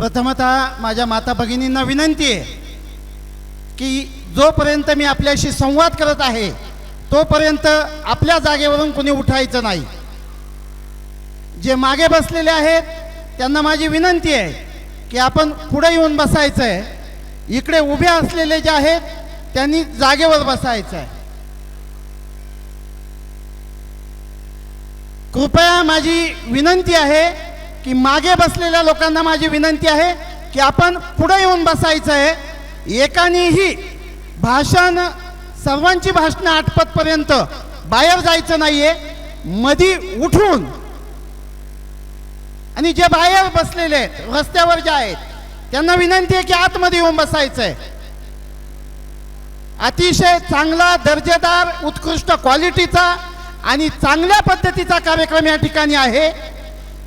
प्रथमतः माझ्या माता भगिनींना विनंती आहे की जोपर्यंत मी आपल्याशी संवाद करत आहे तोपर्यंत आपल्या जागेवरून कोणी उठायचं नाही. जे मागे बसलेले आहेत त्यांना माझी विनंती आहे की आपण पुढे येऊन बसायचं आहे इकडे उभे असलेले जे आहेत त्यांनी जागेवर बसायचं आहे कृपया माझी विनंती आहे की मागे बसलेल्या लोकांना माझी विनंती आहे की आपण पुढे येऊन बसायचं आहे. एकानेही भाषण सर्वांची भाषणं आटपतपर्यंत बाहेर जायचं नाहीये. मधी उठून आणि जे बाहेर बसलेले आहेत रस्त्यावर जे आहेत त्यांना विनंती आहे की आतमध्ये येऊन बसायचं आहे. अतिशय चांगला दर्जेदार उत्कृष्ट क्वालिटीचा आणि चांगल्या पद्धतीचा कार्यक्रम या ठिकाणी आहे.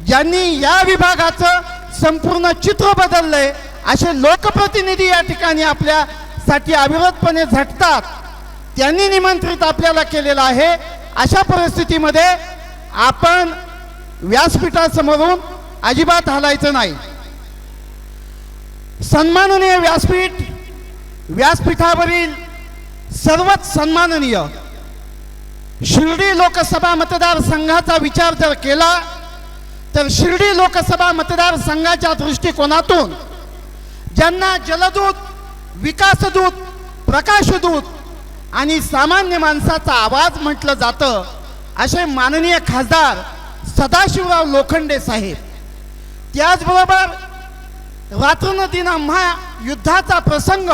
ज्यांनी या विभागाचं संपूर्ण चित्र बदललंय. असे लोकप्रतिनिधी या ठिकाणी आपल्यासाठी अविरोधपणे झटतात. त्यांनी निमंत्रित आपल्याला केलेलं आहे. अशा परिस्थितीमध्ये आपण व्यासपीठासमोरून अजिबात हलायचं नाही. सन्माननीय व्यासपीठ व्यासपीठावरील सर्वच सन्माननीय शिर्डी लोकसभा मतदारसंघाचा विचार जर केला तर शिर्डी लोकसभा मतदारसंघाच्या दृष्टिकोनातून ज्यांना जलदूत विकासदूत प्रकाशदूत आणि सामान्य माणसाचा आवाज म्हटलं जातं असे माननीय खासदार सदाशिवराव लोखंडे साहेब. त्याचबरोबर रात्रनदीन आम्हा युद्धाचा प्रसंग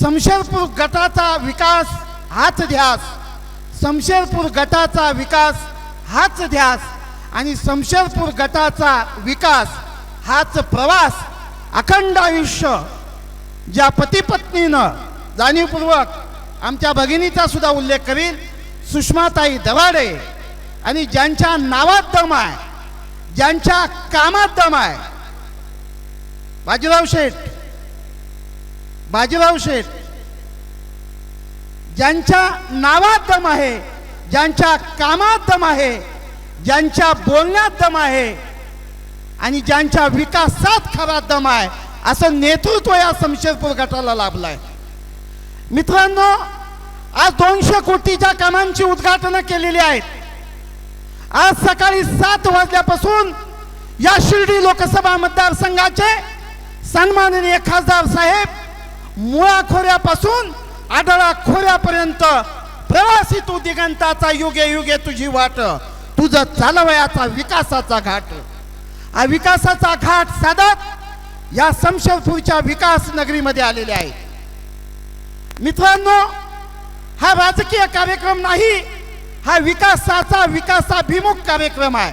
समशेरपूर गटाचा विकास हाच ध्यास समशेरपूर गटाचा विकास हाच ध्यास आणि शमशेरपूर गटाचा विकास हाच प्रवास अखंड आयुष्य ज्या पतीपत्नीनं जाणीवपूर्वक आमच्या भगिनीचा सुद्धा उल्लेख करील सुषमाताई दवाडे. आणि ज्यांच्या नावात दम आहे ज्यांच्या कामात दम आहे बाजीराव शेठ बाजीराव शेठ ज्यांच्या नावात दम आहे ज्यांच्या कामात दम आहे ज्यांच्या बोलण्यात दम आहे आणि ज्यांच्या विकासात खरा दम आहे असं नेतृत्व या शमशेरपूर गटाला लाभलाय. मित्रांनो आज दोनशे कोटीच्या कामांची उद्घाटनं केलेली आहेत. आज सकाळी सात वाजल्यापासून या शिर्डी लोकसभा मतदारसंघाचे सन्माननीय खासदार साहेब मुळा खोऱ्यापासून आढळा खोऱ्यापर्यंत प्रवासी तू दिगंताचा युगे युगे तुझी वाट. तुझं चालवयाचा विकासाचा घाट. हा विकासाचा घाट साधत या शमशेरपूरच्या विकास नगरीमध्ये आलेले आहे. मित्रांनो हा राजकीय कार्यक्रम नाही हा विकासाचा विकासाभिमुख कार्यक्रम आहे.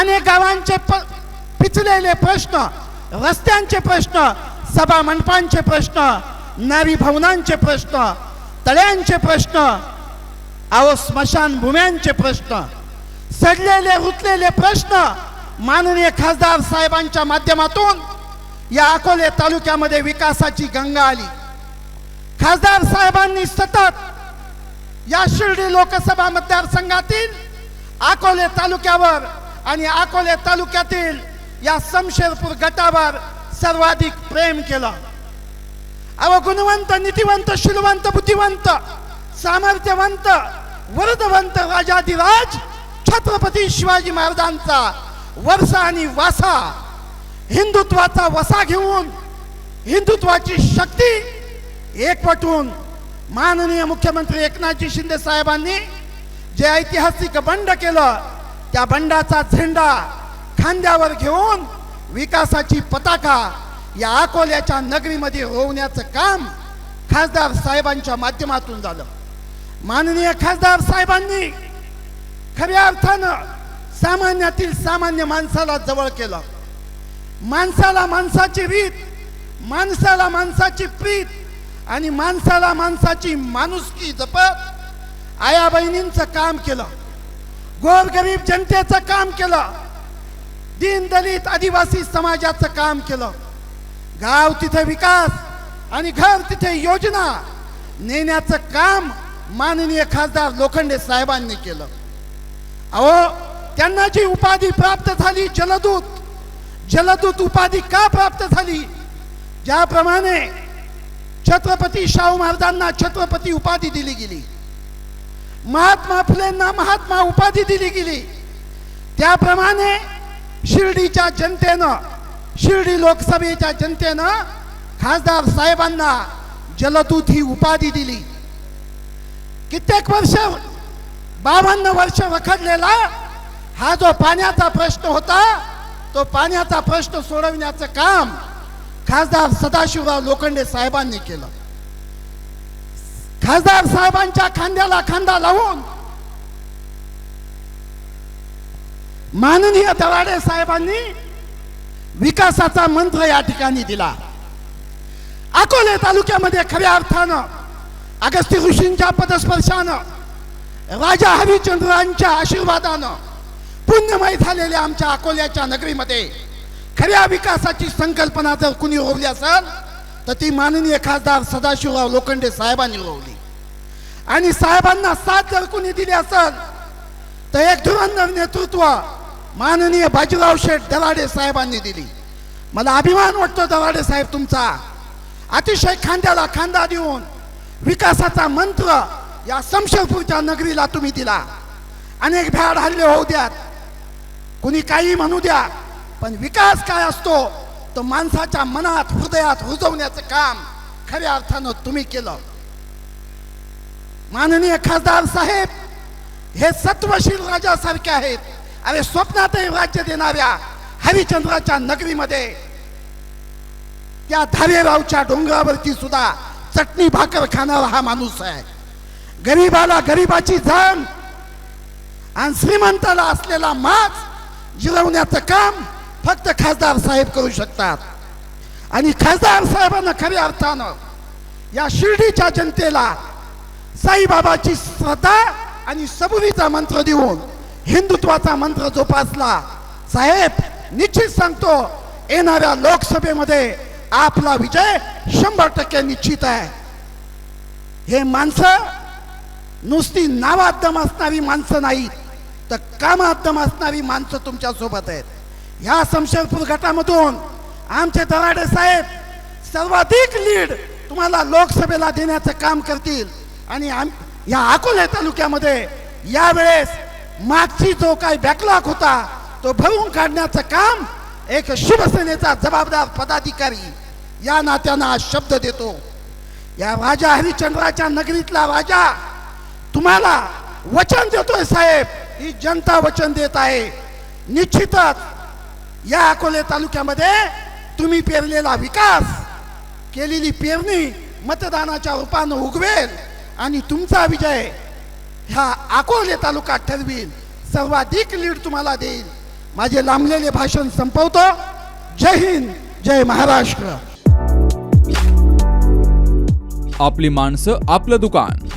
अनेक गावांचे प पिचलेले प्रश्न रस्त्यांचे प्रश्न सभा मंडपांचे प्रश्न नारी भवनांचे प्रश्न तळ्यांचे प्रश्न अहो स्मशानभूम्यांचे प्रश्न सडलेले रुतलेले प्रश्न माननीय खासदार साहेबांच्या माध्यमातून या अकोले तालुक्यामध्ये विकासाची गंगा आली. खासदार साहेबांनी सतत या शिर्डी लोकसभा मतदारसंघातील अकोले तालुक्यावर आणि अकोले तालुक्यातील या समशेरपूर गटावर सर्वाधिक प्रेम केलं. अव गुणवंत नीतिवंत शिलवंत बुद्धिवंत सामर्थ्यवंत वरदवंत राजाधिराज छत्रपती शिवाजी महाराजांचा वर्षा आणि वासा हिंदुत्वाचा वसा घेऊन हिंदुत्वाची शक्ती एकवटून माननीय मुख्यमंत्री एकनाथजी शिंदे साहेबांनी जे ऐतिहासिक बंड केलं त्या बंडाचा झेंडा खांद्यावर घेऊन विकासाची पताका या अकोल्याच्या नगरीमध्ये रोवण्याचं काम खासदार साहेबांच्या माध्यमातून झालं. माननीय खासदार साहेबांनी खऱ्या अर्थानं सामान्यातील सामान्य माणसाला जवळ केलं. माणसाला माणसाची रीत माणसाला माणसाची प्रीत आणि माणसाला माणसाची माणुसकी जपत आया बहिणींचं काम केलं. गोरगरीब जनतेचं काम केलं. दीन दलित आदिवासी समाजाचं काम केलं. गाव तिथे विकास आणि घर तिथे योजना नेण्याचं काम माननीय खासदार लोखंडे साहेबांनी केलं. अहो त्यांना जी उपाधी प्राप्त झाली जलदूत जलदूत उपाधी का प्राप्त झाली? ज्याप्रमाणे छत्रपती शाहू महाराजांना छत्रपती उपाधी दिली गेली महात्मा फुलेंना महात्मा उपाधी दिली गेली त्याप्रमाणे शिर्डीच्या जनतेनं शिर्डी लोकसभेच्या जनतेनं खासदार साहेबांना जलदूत ही उपाधी दिली. कित्येक वर्ष बावन्न वर्ष रखडलेला हा जो पाण्याचा प्रश्न होता तो पाण्याचा प्रश्न सोडवण्याचं काम खासदार सदाशिवराव लोखंडे साहेबांनी केलं. खासदार साहेबांच्या खांद्याला खांदा लावून माननीय दराडे साहेबांनी विकासाचा मंत्र या ठिकाणी दिला. अकोले तालुक्यामध्ये खऱ्या अर्थानं अगस्ती ऋषींच्या पदस्पर्शानं राजा हरिश्चंद्रांच्या आशीर्वादानं पुण्यमय झालेल्या आमच्या अकोल्याच्या नगरीमध्ये खऱ्या विकासाची संकल्पना जर कुणी रोवली असेल तर ती माननीय खासदार सदाशिवराव लोखंडे साहेबांनी रोवली आणि साहेबांना साथ जर कुणी दिली असेल तर एक धुरंधर नेतृत्व माननीय बाजीराव शेठ दराडे साहेबांनी दिली. मला अभिमान वाटतो दराडे साहेब तुमचा. अतिशय खांद्याला खांदा देऊन विकासाचा मंत्र या समशेरपूरच्या नगरीला तुम्ही दिला. अनेक भ्याड हल्ले होऊ द्यात. कुणी काही म्हणू द्या पण विकास काय असतो तो माणसाच्या मनात हृदयात रुजवण्याचं काम खऱ्या अर्थानं तुम्ही केलं. माननीय खासदार साहेब हे सत्वशील राजासारखे आहेत. अरे स्वप्नातही राज्य देणाऱ्या हरिचंद्राच्या नगरीमध्ये त्या धारेरावच्या डोंगरावरती सुद्धा चटणी भाकर खाणारा हा माणूस आहे. गरीबाला गरीबाची जाण आणि श्रीमंताला असलेला माज जिरवण्याचं काम फक्त खासदार साहेब करू शकतात. आणि खासदार साहेबांना खऱ्या अर्थानं या शिर्डीच्या जनतेला साईबाबाची श्रद्धा आणि सबुरीचा मंत्र देऊन हिंदुत्वाचा मंत्र जोपासला. साहेब निश्चित सांगतो येणाऱ्या लोकसभेमध्ये आपला विजय शंभर टक्के निश्चित आहे. हे माणसं नुसती नावात दम असणारी माणसं नाहीत तर कामात दम असणारी माणसं तुमच्यासोबत आहेत. ह्या शमशेरपूर गटामधून आमचे दराडे साहेब सर्वाधिक लीड तुम्हाला लोकसभेला देण्याचं काम करतील. आणि आम या अकोले तालुक्यामध्ये यावेळेस मागची जो काही बॅकलॉग होता तो भरून काढण्याचं काम एक शिवसेनेचा जबाबदार पदाधिकारी या नात्यानं शब्द देतो. या राजा हरिश्चंद्राच्या नगरीतला राजा तुम्हाला वचन देतोय साहेब. ही जनता वचन देत आहे. निश्चितच या अकोले तालुक्यामध्ये तुम्ही पेरलेला विकास केलेली पेरणी मतदानाच्या रूपानं उगवेल आणि तुमचा विजय ह्या अकोले तालुका ठरवील. सर्वाधिक लीड तुम्हाला देईल. माझे लांबलेले भाषण संपवतो. जय हिंद जय महाराष्ट्र. आपली माणसं आपलं दुकान.